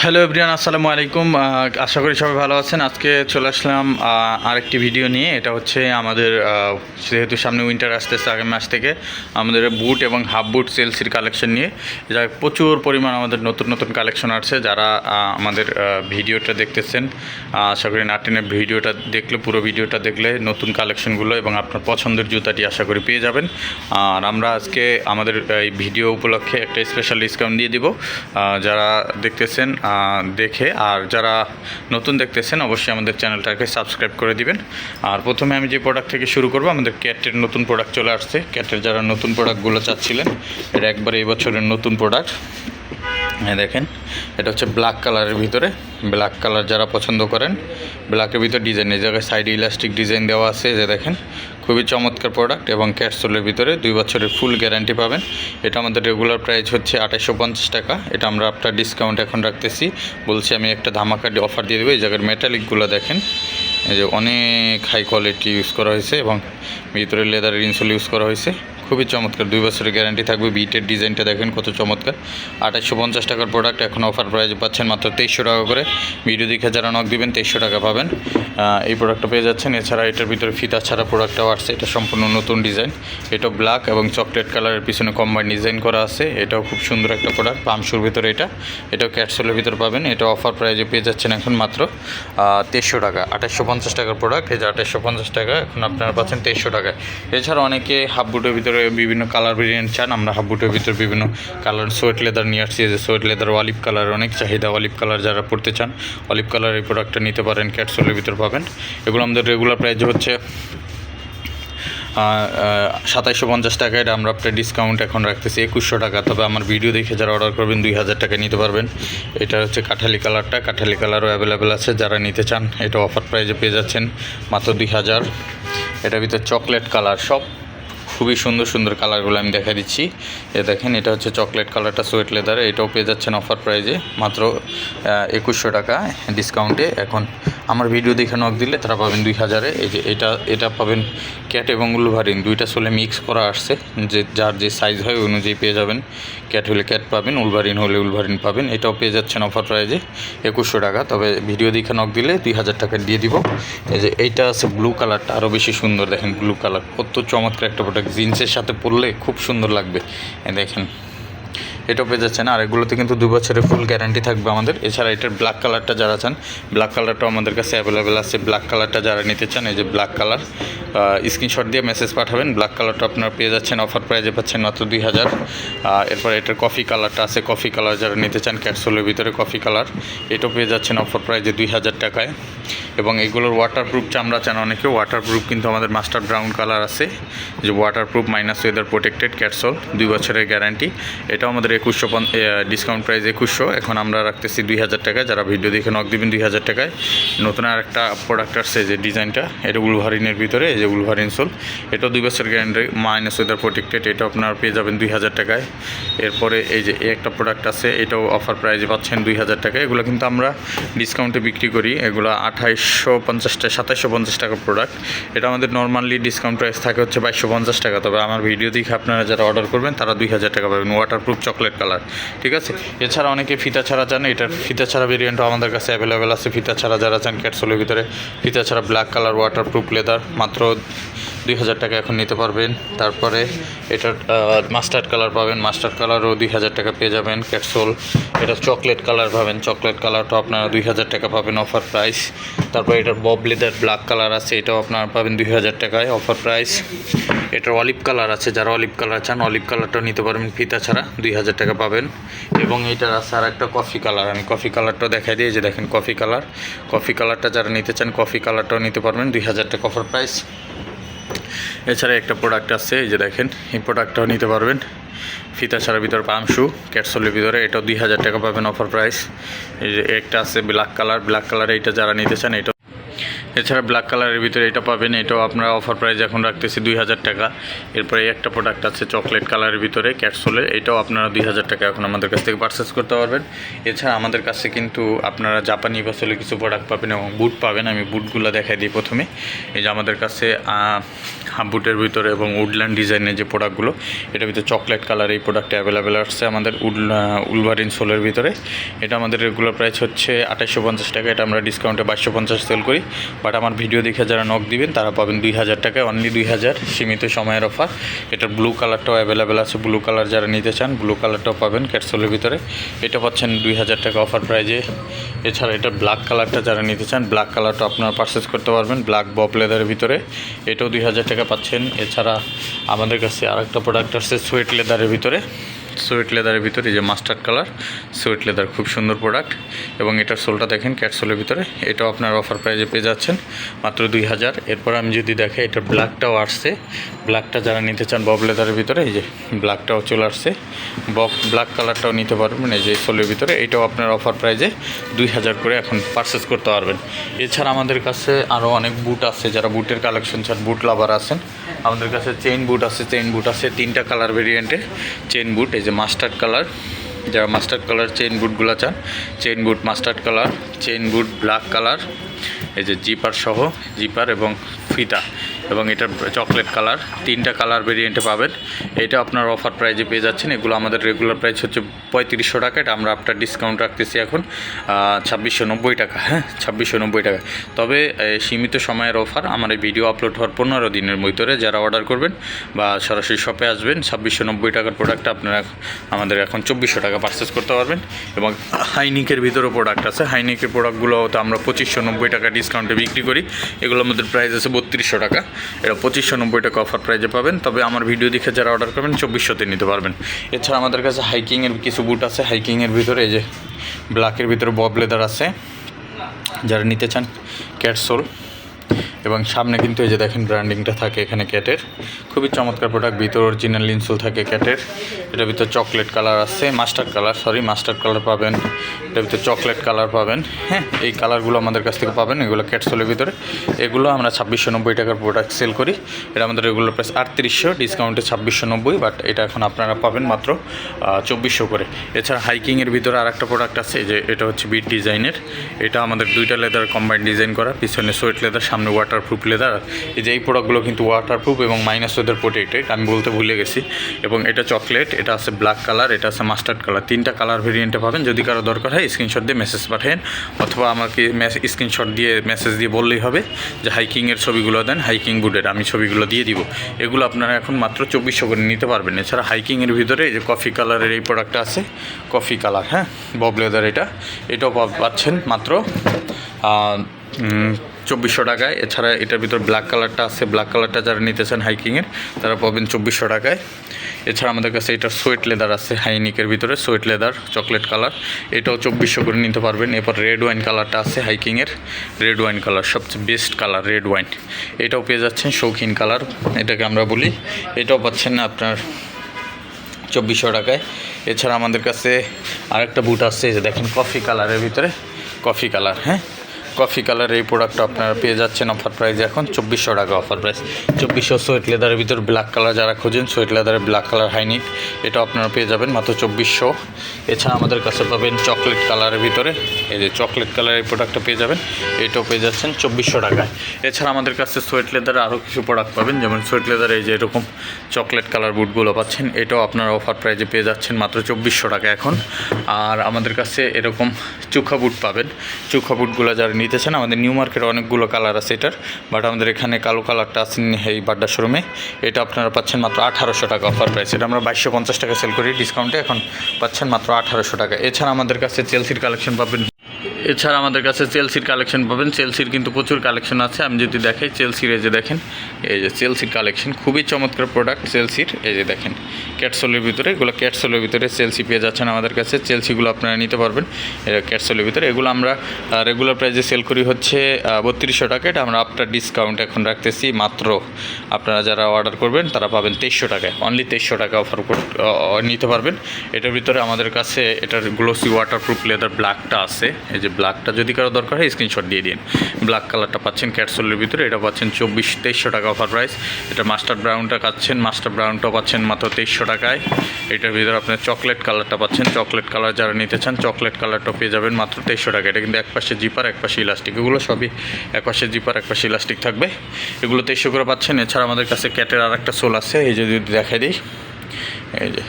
Hello everyone আসসালামু আলাইকুম। আশা করি সবাই ভালো আছেন। আজকে চলে আসলাম আরেকটি ভিডিও নিয়ে। এটা হচ্ছে আমাদের যেহেতু সামনে উইন্টার আসতেছে আগামী মাস থেকে, আমাদের বুট এবং হাফ বুট সেলসির কালেকশন নিয়ে। যা প্রচুর পরিমাণ আমাদের নতুন নতুন কালেকশন আসছে। যারা আমাদের ভিডিওটা দেখতেছেন আশা করি নাটিনের ভিডিওটা দেখলে, পুরো ভিডিওটা দেখলে নতুন কালেকশনগুলো এবং আপনার পছন্দের জুতাটি আশা করি পেয়ে যাবেন। আর আমরা আজকে আমাদের, এই ভিডিও উপলক্ষে একটা স্পেশাল ডিসকাউন্ট দিয়ে দিব। যারা দেখতেছেন দেখে, আর যারা নতুন দেখতেছেন, অবশ্যই আমাদের চ্যানেলটাকে সাবস্ক্রাইব করে দিবেন। আর প্রথমে আমি যে প্রোডাক্ট থেকে শুরু করব, আমাদের ক্যাটের নতুন প্রোডাক্ট চলে আসছে। ক্যাটের যারা নতুন প্রোডাক্টগুলো চাচ্ছিলেন এটা একবার এই বছরের নতুন প্রোডাক্ট হ্যাঁ দেখেন, এটা হচ্ছে ব্ল্যাক কালারের ভিতরে। ব্ল্যাক কালার যারা পছন্দ করেন ব্ল্যাকের ভিতর ডিজাইন এই জায়গায় সাইডে ইলাস্টিক ডিজাইন দেওয়া আছে যে দেখেন। খুবই চমৎকার প্রোডাক্ট এবং ক্যাটসোলের ভিতরে দুই বছরের ফুল গ্যারান্টি পাবেন। এটা আমাদের রেগুলার প্রাইস হচ্ছে আঠাশশো পঞ্চাশ টাকা। এটা আমরা আপনার ডিসকাউন্ট এখন রাখতেছি। বলছি আমি একটা ধামাকা অফার দিয়ে দেবো। এই জায়গার মেটালিকগুলো দেখেন। এই যে অনেক হাই কোয়ালিটি ইউজ করা হয়েছে এবং ভিতরে লেদারের ইনসোল ইউজ করা হয়েছে। খুবই চমৎকার। দুই বছরের গ্যারান্টি থাকবে বিটের ডিজাইনটা দেখেন কত চমৎকার। আঠাশশো পঞ্চাশ টাকার প্রোডাক্ট এখন অফার প্রাইজে পাচ্ছেন মাত্র তেইশশো টাকা করে। ভিডিও দেখে যারা নক দিবেন, তেইশশো টাকা পাবেন। এই প্রোডাক্টটা পেয়ে যাচ্ছেন। এছাড়া এটার ভিতরে ফিতা ছাড়া প্রোডাক্টটাও আসছে এটা সম্পূর্ণ নতুন ডিজাইন এটা ব্ল্যাক এবং চকলেট কালারের পিছনে কম্বাইন ডিজাইন করা আছে। এটাও খুব সুন্দর একটা প্রোডাক্ট পামশুর ভিতরে এটা। এটাও ক্যাটসোলের ভিতরে পাবেন। এটা অফার প্রাইজে পেয়ে যাচ্ছেন এখন মাত্র তেইশশো টাকা। আঠাশশো পঞ্চাশ টাকার প্রোডাক্ট এই যে আঠাশশো পঞ্চাশ টাকা এখন আপনারা পাচ্ছেন তেইশশো টাকায়। এছাড়া অনেকে হাফ বুটের ভিতরে বিভিন্ন কালার ভেরিয়েন্ট চান, আমরা হাফ বুটের ভিতরে বিভিন্ন কালার সোয়েট লেদার নিয়ে আসছি যে সোয়েট লেদার অলিভ কালার অনেক চাহিদা অলিভ কালার যারা পড়তে চান অলিভ কালার এই প্রোডাক্টটা নিতে পারেন ক্যাটসোলের ভিতরে পাবেন। এগুলো আমাদের রেগুলার প্রাইস হচ্ছে সাতাইশশো পঞ্চাশ টাকা, এটা আমরা আপনার ডিসকাউন্ট এখন রাখতেছি, একুশশো টাকা। তবে আমার ভিডিও দেখে যারা অর্ডার করবেন, দুই হাজার টাকা নিতে পারবেন। এটা হচ্ছে কাঠালি কালারটা কাঠালি কালারও অ্যাভেলেবেল আছে, যারা নিতে চান, এটা অফার প্রাইজে পেয়ে যাচ্ছেন মাত্র দুই হাজার। এটার ভিতরে চকলেট কালার সব খুবই সুন্দর সুন্দর কালারগুলো আমি দেখা দিচ্ছি। এ দেখেন, এটা হচ্ছে চকলেট কালারটা সোয়েট লেদার, এটাও পেয়ে যাচ্ছেন অফার প্রাইজে, মাত্র একুশশো টাকা ডিসকাউন্টে। এখন আমার ভিডিও দেখে নক দিলে তারা পাবেন দুই হাজারে। এই যে এটা এটা পাবেন ক্যাট এবং উলভারিন, দুইটা সোলে মিক্স করা আসছে। যে, যার যে সাইজ হয় অনুযায়ী পেয়ে যাবেন। ক্যাট হলে ক্যাট পাবেন, উলভারিন হলে উলভারিন পাবেন, এটাও পেয়ে যাচ্ছেন অফার প্রাইজে, একুশশো টাকা। তবে ভিডিও দেখে নক দিলে দুই হাজার টাকা দিয়ে দিব। এই যে, এইটা আছে ব্লু কালারটা আরও বেশি সুন্দর। দেখেন ব্লু কালার কত চমৎকার একটা জিন্সের সাথে পরলে খুব সুন্দর লাগবে। দেখেন, এটাও পেয়ে যাচ্ছেন। আর এগুলোতে কিন্তু দু বছরের ফুল গ্যারান্টি থাকবে আমাদের। এছাড়া এটার ব্ল্যাক কালারটা যারা চান ব্ল্যাক কালারটাও আমাদের কাছে অ্যাভেলেবেল আছে। ব্ল্যাক কালারটা যারা নিতে চান, এই যে ব্ল্যাক কালার স্ক্রিনশট দিয়ে মেসেজ পাঠাবেন। ব্ল্যাক কালারটা আপনারা পেয়ে যাচ্ছেন। অফার প্রাইজে পাচ্ছেন মাত্র দুই হাজার। এরপর এটার কফি কালারটা আছে। কফি কালার যারা নিতে চান ক্যাপসুলের ভিতরে কফি কালার এটাও পেয়ে যাচ্ছেন অফার প্রাইজে দুই হাজার টাকায়। এবং এগুলোর ওয়াটারপ্রুফ চামড়া চান অনেকে ওয়াটারপ্রুফ কিন্তু আমাদের মাস্টার ব্রাউন কালার আছে। যে waterproof minus weather protected Cat sole দুই বছরের গ্যারান্টি এটাও আমাদের একুশশো ডিসকাউন্ট প্রাইস একুশশো। এখন আমরা রাখতেছি দুই হাজার টাকায়। যারা ভিডিও দেখে নক দেবেন দুই হাজার টাকায়। নতুন আর একটা প্রোডাক্ট আসছে যে ডিজাইনটা। এটা উলভারিনের ভিতরে, এই যে উলভারিন সোল এটাও দুই বছর গ্যারান্টি মাইনাস ওয়েদার প্রোটেক্টেড এটা আপনারা পেয়ে যাবেন দুই হাজার টাকায়। এরপরে এই যে একটা প্রোডাক্ট আছে, এটাও অফার প্রাইজে পাচ্ছেন দুই হাজার টাকায়। এগুলো কিন্তু আমরা ডিসকাউন্টে বিক্রি করি। এগুলো আঠাইশশো টাকা সাতাশশো পঞ্চাশ টাকার প্রোডাক্ট এটা আমাদের নর্মালি ডিসকাউন্ট প্রাইস থাকে হচ্ছে বাইশশো পঞ্চাশ টাকা তবে আমার ভিডিও দেখে আপনারা যারা অর্ডার করবেন, তারা দুই হাজার টাকা পাবেন। ওয়াটারপ্রুফ চকলেট কালার ঠিক আছে? এছাড়া অনেকে ফিতা ছাড়া চান, এটার ফিতা ছাড়া ভেরিয়েন্টও আমাদের কাছে অ্যাভেলেবেল আছে। ফিতা ছাড়া যারা চান ক্যাটসোলের ভিতরে। ফিতা ছাড়া ব্ল্যাক কালার ওয়াটারপ্রুফ লেদার মাত্র দুই হাজার টাকা এখন নিতে পারবেন। তারপরে এটার মাস্টার্ড কালার পাবেন। মাস্টার্ড কালারও দুই হাজার টাকা পেয়ে যাবেন ক্যাটসোল এটা চকলেট কালার পাবেন। চকলেট কালারটাও আপনারা দুই হাজার টাকা পাবেন অফার প্রাইস তারপরে এটার বব লেদার ব্ল্যাক কালার আছে, এটাও আপনারা পাবেন দুই হাজার টাকায় অফার প্রাইস এটার অলিভ কালার আছে, যারা অলিভ কালার চান অলিভ কালারটাও নিতে পারবেন ফিতা ছাড়া, দুই হাজার টাকা পাবেন। এবং এটার আছে আর একটা কফি কালার আমি কফি কালারটাও দেখাই দিই যে দেখেন কফি কালার কফি কালারটা যারা নিতে চান কফি কালারটাও নিতে পারবেন, দুই হাজার টাকা অফার প্রাইস এছাড়া একটা প্রোডাক্ট আছে, এই যে দেখেন, এই প্রোডাক্টটাও নিতে পারবেন। ফিতা ছাড়া পাম শু, ক্যাটসলের ভিতরে, এটাও দুই হাজার টাকা পাবেন অফার প্রাইস এই যে একটা আছে ব্ল্যাক কালার ব্ল্যাক কালার এইটা যারা নিতে চান, এটা এছাড়া ব্ল্যাক কালারের ভিতরে এটা পাবেন, এটাও আপনারা অফার প্রাইস এখন রাখতেছি দুই হাজার টাকা। এরপরে একটা প্রোডাক্ট আছে চকলেট কালারের ভিতরে ক্যাটসোলের এটাও আপনারা দুই হাজার টাকা এখন আমাদের কাছ থেকে পারচেস করতে পারবেন। এছাড়া আমাদের কাছে কিন্তু আপনারা জাপানি বাসলে কিছু প্রোডাক্ট পাবেন এবং বুট পাবেন, আমি বুটগুলো দেখাই দিই প্রথমে। এই যে আমাদের কাছে হাফ বুটের ভিতরে এবং উডল্যান্ড ডিজাইনের যে প্রোডাক্টগুলো এটার ভিতরে চকলেট কালার এই প্রোডাক্টটা অ্যাভেলেবেল আসছে আমাদের উড উলভারিন সোলের ভিতরে। এটা আমাদের রেগুলার প্রাইস হচ্ছে আঠাশশো পঞ্চাশ টাকা, এটা আমরা ডিসকাউন্টে বাইশশো পঞ্চাশ সেল করি। বাট আমার ভিডিও দেখে যারা নক দিবেন, তারা পাবেন দুই হাজার টাকায় অনলি দুই হাজার, সীমিত সময়ের অফার এটার ব্লু কালারটাও অ্যাভেলেবেল আছে ব্লু কালার যারা নিতে চান ব্লু কালারটাও পাবেন ক্যাটসোলের ভিতরে। এটা পাচ্ছেন দুই হাজার টাকা অফার প্রাইজে এছাড়া এটা ব্ল্যাক কালারটা যারা নিতে চান ব্ল্যাক কালারটা আপনারা পারচেস করতে পারবেন ব্ল্যাক বব লেদারের ভিতরে। এটাও দুই হাজার টাকা পাচ্ছেন। এছাড়া আমাদের কাছে আরেকটা প্রোডাক্ট আসছে সোয়েট লেদারের ভিতরে। সোয়েট লেদারের ভিতরে যে মাস্টার্ড কালার সোয়েট লেদার খুব সুন্দর প্রোডাক্ট। এবং এটার সোলটা দেখেন, ক্যাটসোলের ভিতরে। এটাও আপনার অফার প্রাইজে পেয়ে যাচ্ছেন মাত্র দুই হাজার। এরপর আমি যদি দেখে এটা ব্ল্যাকটাও আসছে। ব্ল্যাকটা যারা নিতে চান বব লেদারের ভিতরে, এই যে ব্ল্যাকটাও চলে আসছে। বব ব্ল্যাক কালারটাও নিতে পারবেন, এই যে সোলের ভিতরে। এটাও আপনার অফার প্রাইজে দুই হাজার করে এখন পারচেস করতে পারবেন। এছাড়া আমাদের কাছে আরও অনেক বুট আছে, যারা বুটের কালেকশন চান বুট লাভার আছেন। আমাদের কাছে চেইন বুট আছে চেইন বুট আছে, তিনটা কালার ভেরিয়েন্টে চেইন বুট এই যে মাস্টার্ড কালার, যারা মাস্টার্ড কালার চেইন বুটগুলো চান, chain boot mustard colour, chain boot black colour, এই যে জিপার সহ, জিপার এবং ফিতা এবং এটা চকলেট কালার। তিনটা কালার ভেরিয়েন্টে পাবেন। এটা আপনার অফার প্রাইজে পেয়ে যাচ্ছেন। এগুলো আমাদের রেগুলার প্রাইস হচ্ছে পঁয়ত্রিশশো টাকা। এটা আমরা আপনার ডিসকাউন্ট রাখতেছি এখন ছাব্বিশশো নব্বই টাকা। হ্যাঁ ছাব্বিশশো নব্বই টাকা। তবে সীমিত সময়ের অফার আমার এই ভিডিও আপলোড হওয়ার পনেরো দিনের ভিতরে যারা অর্ডার করবেন বা সরাসরি শপে আসবেন, ছাব্বিশশো নব্বই টাকার প্রোডাক্ট আপনারা আমাদের এখন চব্বিশশো টাকা পারচেস করতে পারবেন এবং হাইনিকের ভিতরেও প্রোডাক্ট আছে। হাইনিকের প্রোডাক্টগুলো তো আমরা পঁচিশশো নব্বই টাকা ডিসকাউন্টে বিক্রি করি। এগুলোর আমাদের প্রাইস আছে বত্রিশশো টাকা। এরা পঁচিশশো নব্বই টাকা অফার প্রাইজে পাবেন। তবে আমার ভিডিও দেখে যারা অর্ডার করবেন, চব্বিশশোতে নিতে পারবেন। এছাড়া আমাদের কাছে হাইকিংয়ের কিছু বুট আছে। হাইকিংয়ের ভিতরে এই যে ব্ল্যাকের ভিতরে বব লেদার আছে। যারা নিতে চান ক্যাটসোল এবং সামনে কিন্তু এই যে দেখেন ব্র্যান্ডিংটা থাকে এখানে ক্যাটের খুবই চমৎকার প্রোডাক্ট ভিতর অরিজিনাল ইনসোল থাকে ক্যাটের এটার ভিতর চকলেট কালার আছে mustard colour sorry mustard colour পাবেন। এটার ভিতর চকলেট কালার পাবেন। হ্যাঁ এই কালারগুলো আমাদের কাছ থেকে পাবেন, এগুলো ক্যাটসোলের ভিতরে। এগুলো আমরা ছাব্বিশশো নব্বই টাকার প্রোডাক্ট সেল করি। এটা আমাদের রেগুলার প্রাইস আটত্রিশশো ডিসকাউন্টে ছাব্বিশশো নব্বই বাট এটা এখন আপনারা পাবেন মাত্র চব্বিশশো করে। এছাড়া হাইকিংয়ের ভিতরে আর একটা প্রোডাক্ট আছে যে এটা হচ্ছে বিট ডিজাইনের এটা আমাদের দুইটা লেদার কম্বাইন্ড ডিজাইন করা, পিছনে সোয়েট লেদার সামনে ওয়াটারপ্রুফ লেদার এই যে এই প্রোডাক্টগুলো কিন্তু ওয়াটারপ্রুফ এবং মাইনাস ওয়েদার প্রোটেক্টেড আমি বলতে ভুলে গেছি। এবং এটা চকলেট এটা আছে ব্ল্যাক কালার এটা আছে মাস্টার্ড কালার তিনটা কালার ভেরিয়েন্টে পাবেন, যদি কারও দরকার হয় স্ক্রিনশট দিয়ে মেসেজ পাঠান অথবা আমাকে স্ক্রিনশট দিয়ে মেসেজ দিয়ে বললেই হবে যে হাইকিংয়ের ছবিগুলো দেন হাইকিং বুটের আমি ছবিগুলো দিয়ে দিব। এগুলো আপনারা এখন মাত্র চব্বিশশো করে নিতে পারবেন। এছাড়া হাইকিংয়ের ভিতরে এই যে কফি কালারের এই প্রোডাক্টটা আছে কফি কালার হ্যাঁ? বব লেদার এটা। এটাও পাচ্ছেন মাত্র চব্বিশশো টাকায়। এছাড়া এটার ভিতর ব্ল্যাক কালারটা আছে। ব্ল্যাক কালারটা যারা নিতে চান হাইকিংয়ের তারা পাবেন চব্বিশশো টাকায়। এছাড়া আমাদের কাছে এটা সোয়েট লেদার আছে হাইনিকের ভিতরে সোয়েট লেদার চকলেট কালার এটাও চব্বিশশো করে নিতে পারবেন। এরপর রেড ওয়াইন কালারটা আছে হাইকিংয়ের রেড ওয়াইন কালার সবচেয়ে বেস্ট কালার রেড ওয়াইন এটাও পেয়ে যাচ্ছেন শৌখিন কালার এটাকে আমরা বলি। এটাও পাচ্ছেন আপনার চব্বিশশো টাকায়। এছাড়া আমাদের কাছে আরেকটা বুট আছে দেখেন কফি কালারের ভিতরে। কফি কালার হ্যাঁ? কফি কালার এই প্রোডাক্টটা আপনারা পেয়ে যাচ্ছেন অফার প্রাইস এখন চব্বিশশো টাকা অফার প্রাইস চব্বিশশো সোয়েট লেদারের ভিতর ব্ল্যাক কালার যারা খোঁজেন সোয়েট লেদারের ব্ল্যাক কালার হাইনিক এটা আপনারা পেয়ে যাবেন মাত্র চব্বিশশো। এছাড়া আমাদের কাছে পাবেন চকলেট কালারের ভিতরে, এই যে চকলেট কালার এই প্রোডাক্টটা পেয়ে যাবেন, এটাও পেয়ে যাচ্ছেন চব্বিশশো টাকায়। এছাড়া আমাদের কাছে সোয়েট লেদার আরও কিছু প্রোডাক্ট পাবেন, যেমন সোয়েট লেদার এই যে এরকম চকলেট কালার বুটগুলো পাচ্ছেন, এটাও আপনারা অফার প্রাইজে পেয়ে যাচ্ছেন মাত্র চব্বিশশো টাকা এখন। আর আমাদের কাছে এরকম চুখা বুট পাবেন, চুখা বুটগুলো যারা নিতে চান আমাদের নিউ মার্কেটে অনেকগুলো কালার আছে এটার বাট আমাদের এখানে কালো কালারটা আছে এই বাড্ডা শোরুমে। এটা আপনারা পাচ্ছেন মাত্র আঠারোশো টাকা অফার প্রাইস এটা আমরা বাইশশো পঞ্চাশ টাকা সেল করি ডিসকাউন্টে এখন পাচ্ছেন মাত্র আঠারোশো টাকা। এছাড়া আমাদের কাছে চেলসির কালেকশন পাবেন এছাড়া আমাদের কাছে চেলসির কালেকশন পাবেন। চেলসির কিন্তু প্রচুর কালেকশন আছে। আমি যদি দেখাই চেলসির এই যে দেখেন, এই যে চেলসির কালেকশন খুবই চমৎকার প্রোডাক্ট চেলসির এই যে দেখেন ক্যাটসোলের ভিতরে, এগুলো ক্যাটসোলের ভিতরে চেলসি পেয়ে যাচ্ছেন আমাদের কাছে। চেলসিগুলো আপনারা নিতে পারবেন। ক্যাটসোলের ভিতরে। এগুলো আমরা রেগুলার প্রাইসে সেল করি হচ্ছে বত্রিশশো টাকা। এটা আমরা আফটার ডিসকাউন্ট এখন রাখতেছি। মাত্র আপনারা যারা অর্ডার করবেন, তারা পাবেন তেইশশো টাকায়। অনলি তেইশশো টাকা অফার নিতে পারবেন। এটার ভিতরে আমাদের কাছে, এটার গ্লোসি ওয়াটারপ্রুফ লেদার ব্ল্যাকটা আছে। এই যে ব্ল্যাকটা যদি কারও দরকার হয় স্ক্রিনশট দিয়ে দিন। ব্ল্যাক কালারটা পাচ্ছেন ক্যাটসোলের ভিতরে, এটা পাচ্ছেন চব্বিশ, তেইশশো টাকা অফার প্রাইস এটা মাস্টার ব্রাউনটা পাচ্ছেন মাস্টার ব্রাউনটাও পাচ্ছেন মাত্র তেইশশো টাকায়। এটার ভিতরে আপনার চকলেট কালারটা পাচ্ছেন। চকলেট কালার যারা নিতে চান চকলেট কালারটা পেয়ে যাবেন মাত্র তেইশশো টাকা। এটা কিন্তু এক পাশে জিপার এক পাশে ইলাস্টিক এগুলো সবই এক পাশে জিপার এক পাশে ইলাস্টিক থাকবে। এগুলো তেইশশো করে পাচ্ছেন। এছাড়া আমাদের কাছে ক্যাটের আর একটা সোল আছে। এই যদি দেখাই দিই, এই যে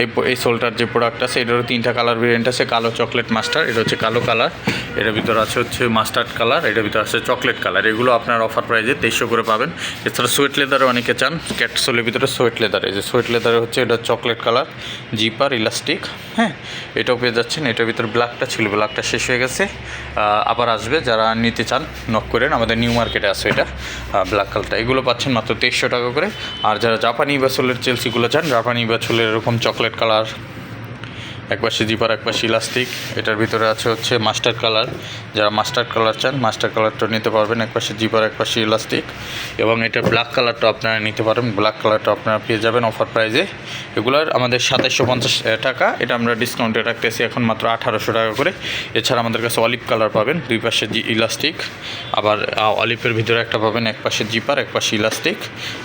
এই এই সোলটার যে প্রোডাক্ট আছে, এটারও তিনটা কালার ভেরিয়েন্ট আছে, কালো চকলেট মাস্টার এটা হচ্ছে কালো কালার এটার ভিতরে আছে হচ্ছে মাস্টার্ড কালার, এটার ভিতরে আছে চকলেট কালার। এগুলো আপনার অফার প্রাইজে তেইশশো করে পাবেন। এছাড়া সোয়েট লেদারে অনেকে চান ক্যাট সোলের ভিতরে সোয়েট লেদার। যে সোয়েট লেদারে হচ্ছে এটা চকলেট কালার, জিপার, ইলাস্টিক হ্যাঁ? এটাও পেয়ে যাচ্ছেন, এটার ভিতরে ব্ল্যাকটা ছিল, ব্ল্যাকটা শেষ হয়ে গেছে। আবার আসবে, যারা নিতে চান নক করেন আমাদের নিউ মার্কেটে আছে এটা ব্ল্যাক কালারটা। এগুলো পাচ্ছেন মাত্র তেইশশো টাকা করে। আর যারা জাপানি বাসলের চেলসিগুলো চান, জাপানি বাসলের এরকম চকলেট কালার এক পাশে জিপার, এক পাশে ইলাস্টিক। এটার ভিতরে আছে হচ্ছে মাস্টার কালার। যারা মাস্টার কালার চান, মাস্টার কালারটা নিতে পারবেন এক পাশে জিপার, এক পাশে ইলাস্টিক। এবং এটা ব্ল্যাক কালারটা আপনারা নিতে পারেন। ব্ল্যাক কালারটা আপনারা পেয়ে যাবেন অফার প্রাইজে এগুলোর আমাদের সাতাইশশো পঞ্চাশ টাকা। এটা আমরা ডিসকাউন্টে রাখতেছি এখন মাত্র আঠারোশো টাকা করে। এছাড়া আমাদের কাছে অলিভ কালার পাবেন, দুই পাশে জি, ইলাস্টিক। আবার অলিভের ভিতরে একটা পাবেন, এক পাশে জিপার, এক পাশে ইলাস্টিক।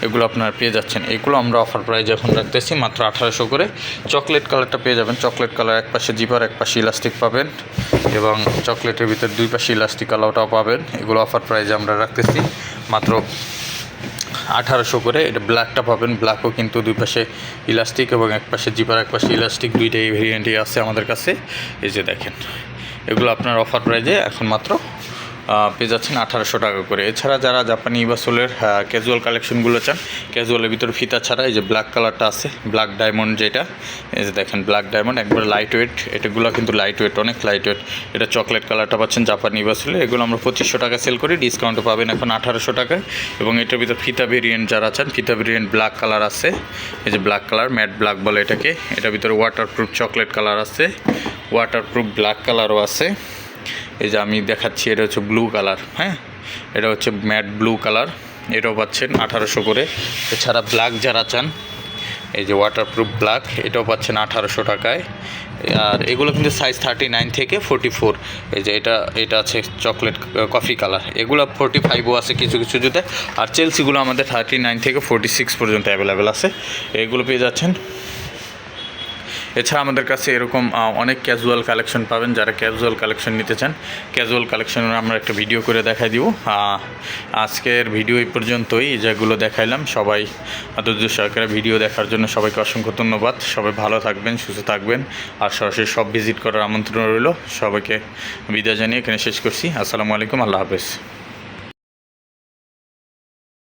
এগুলো আপনারা পেয়ে যাচ্ছেন। এগুলো আমরা অফার প্রাইজে এখন রাখতেছি মাত্র আঠারোশো করে। চকলেট কালারটা পেয়ে যাবেন। চকলেট কালার এক পাশে জিপার এক পাশে ইলাস্টিক পাবেন এবং চকলেটের ভিতরে দুই পাশে ইলাস্টিক কালারটাও পাবেন। এগুলো অফার প্রাইজে আমরা রাখতেছি। মাত্র আঠারোশো করে। এটা ব্ল্যাকটা পাবেন। ব্ল্যাকও কিন্তু দুই পাশে ইলাস্টিক এবং এক পাশে জিপার এক পাশে ইলাস্টিক দুইটাই ভেরিয়েন্টই আছে আমাদের কাছে। এই যে দেখেন, এগুলো আপনার অফার প্রাইজে এখন মাত্র পেয়ে যাচ্ছেন আঠারোশো টাকা করে। এছাড়া যারা জাপানি বাসলের ক্যাজুয়াল কালেকশনগুলো চান ক্যাজুয়ালের ভিতরে ফিতা ছাড়া, এই যে ব্ল্যাক কালারটা আছে ব্ল্যাক ডায়মন্ড যেটা, এই যে দেখেন ব্ল্যাক ডায়মন্ড একবার লাইট ওয়েট এটাগুলো কিন্তু লাইট ওয়েট অনেক লাইট ওয়েট এটা চকলেট কালারটা পাচ্ছেন জাপানি বাসলে এগুলো আমরা পঁচিশশো টাকা সেল করি ডিসকাউন্টও পাবেন এখন আঠারোশো টাকায়। এবং এটার ভিতর ফিতা ভেরিয়েন্ট যারা চান, ফিতা ভেরিয়েন্ট ব্ল্যাক কালার আছে, এই যে ব্ল্যাক কালার ম্যাট ব্ল্যাক বলে এটাকে, এটার ভিতরে ওয়াটারপ্রুফ চকলেট কালার আছে ওয়াটারপ্রুফ ব্ল্যাক কালারও আছে। এই যে আমি দেখাচ্ছি, এটা হচ্ছে ব্লু কালার হ্যাঁ? এটা হচ্ছে ম্যাট ব্লু কালার এটাও পাচ্ছেন আঠারোশো করে। এছাড়া ব্ল্যাক যারা চান, এই যে ওয়াটারপ্রুফ ব্ল্যাক এটাও পাচ্ছেন আঠারোশো টাকায়। আর এগুলো কিন্তু সাইজ থার্টি নাইন থেকে ফোর্টি ফোর এই যে এটা এটা আছে চকলেট কফি কালার এগুলো ফোর্টি ফাইভও আছে কিছু কিছু জুতে। আর চেলসিগুলো আমাদের থার্টি নাইন থেকে ফোর্টি সিক্স পর্যন্ত অ্যাভেলেবেল আছে। এগুলো পেয়ে যাচ্ছেন এছাড়া আমাদের কাছে এরকম অনেক ক্যাজুয়াল কালেকশন পাবেন যারা ক্যাজুয়াল কালেকশন নিতে চান। ক্যাজুয়াল কালেকশনের আমরা একটা ভিডিও করে দেখাই দিব। আজকের ভিডিও এই পর্যন্তই। যেগুলো দেখাইলাম, সবাই ধৈর্য সহকারে ভিডিও দেখার জন্য সবাইকে অসংখ্য ধন্যবাদ। সবাই ভালো থাকবেন, সুস্থ থাকবেন। আর সরাসরি সব ভিজিট করার আমন্ত্রণ রইল। সবাইকে বিদায় জানিয়ে এখানে শেষ করছি। আসসালামু আলাইকুম, আল্লাহ হাফেজ।